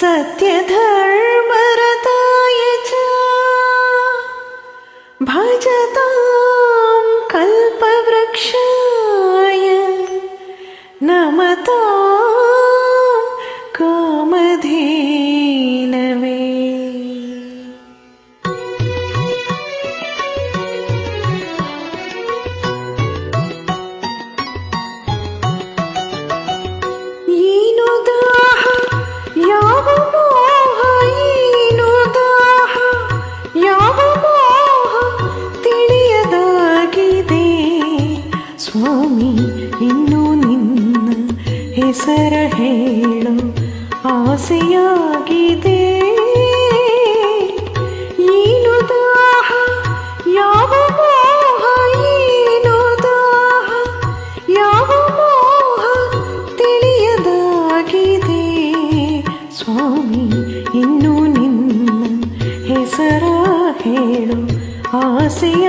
സത്യധ ಹೆಸರ ಹೇಳು, ಆಸೆಯಾಗಿದೆ. ಏನು ದಾಹ, ಯಾವ ಮೋಹ, ಏನು ದಾಹ, ಯಾವ ಮೋಹ ತಿಳಿಯದಾಗಿದೆ. ಸ್ವಾಮಿ, ಇನ್ನು ನಿನ್ನ ಹೆಸರ ಹೇಳು, ಆಸೆಯ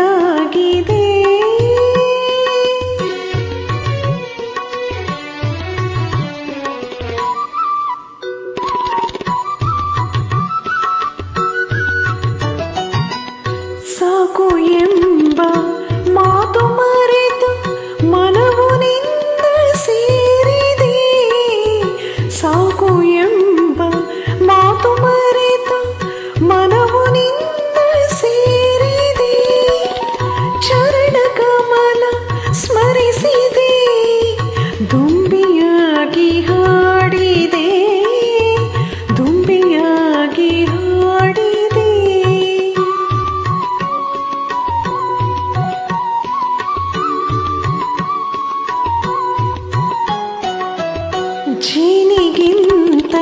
ಸಿಹಿನಿಗಿಂತ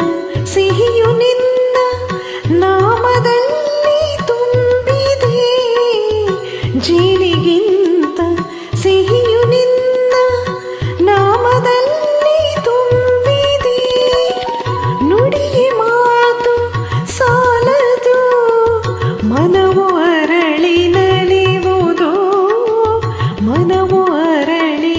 ಸಿಹಿಯು ನಿನ್ನ ನಾಮದಲ್ಲಿ ತುಂಬಿದೆ. ಜೀನಿಗಿಂತ ಸಿಹಿಯು ನಿನ್ನ ನಾಮದಲ್ಲಿ ತುಂಬಿದೆ. ನುಡಿಯ ಮಾತು ಸಾಲದು, ಮನವು ಅರಳಿ ನಲಿವುದು ಮನವು ಅರಳಿ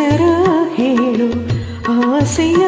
ಹೆಸರ ಹೇಳು ಆಸೆಯ